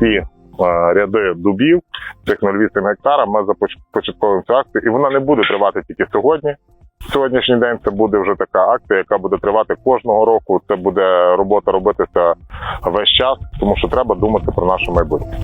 Ті ряди дубів цих 0,8 гектара ми започатковуємо цю акцію, і вона не буде тривати тільки сьогодні. Сьогоднішній день це буде вже така акція, яка буде тривати кожного року. Це буде робота робитися весь час, тому що треба думати про наше майбутнє.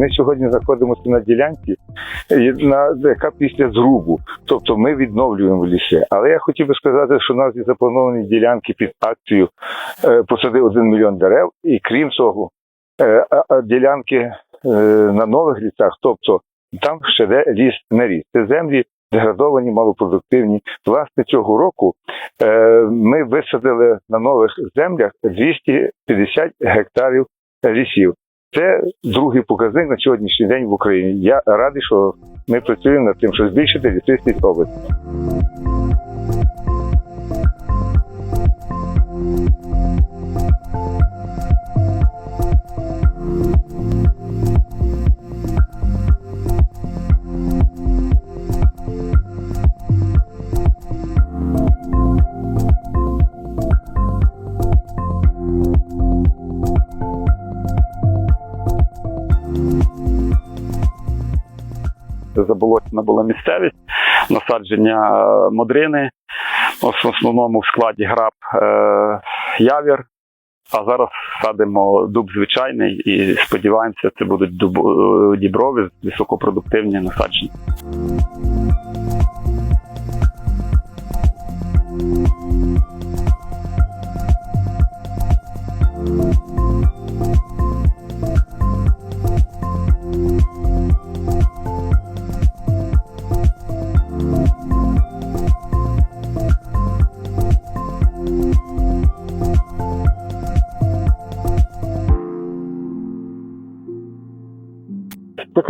Ми сьогодні знаходимося на ділянці, на, яка після зрубу. Тобто ми відновлюємо ліси. Але я хотів би сказати, що у нас є заплановані ділянки під акцію е, посади 1 мільйон дерев, і крім цього, е, ділянки е, на нових лісах, тобто там ще де ліс не ріс. Це землі деградовані, малопродуктивні. Власне, цього року е, ми висадили на нових землях 250 гектарів лісів. Це другий показник на сьогоднішній день в Україні. Я радий, що ми працюємо над тим, щоб збільшити лісистість області. Заболотна була місцевість, насадження е, модрини, в основному в складі граб е, явір. А зараз садимо дуб звичайний і сподіваємося, це будуть дуб, е, діброві високопродуктивні насадження.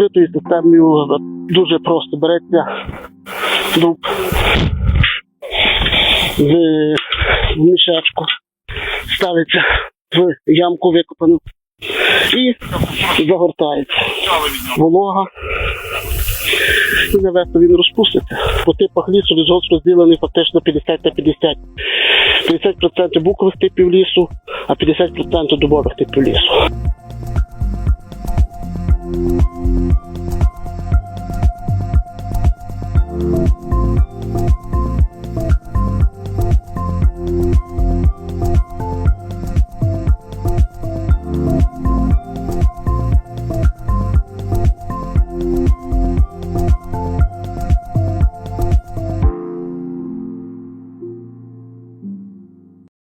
Закритою системою дуже просто береться дуб в мішечку, ставиться в ямку викопану і загортається. Волога. І на весну він розпуститься. По типах лісу лісгосп розділений фактично 50 на 50. 50% букових типів лісу, а 50% дубових типів лісу.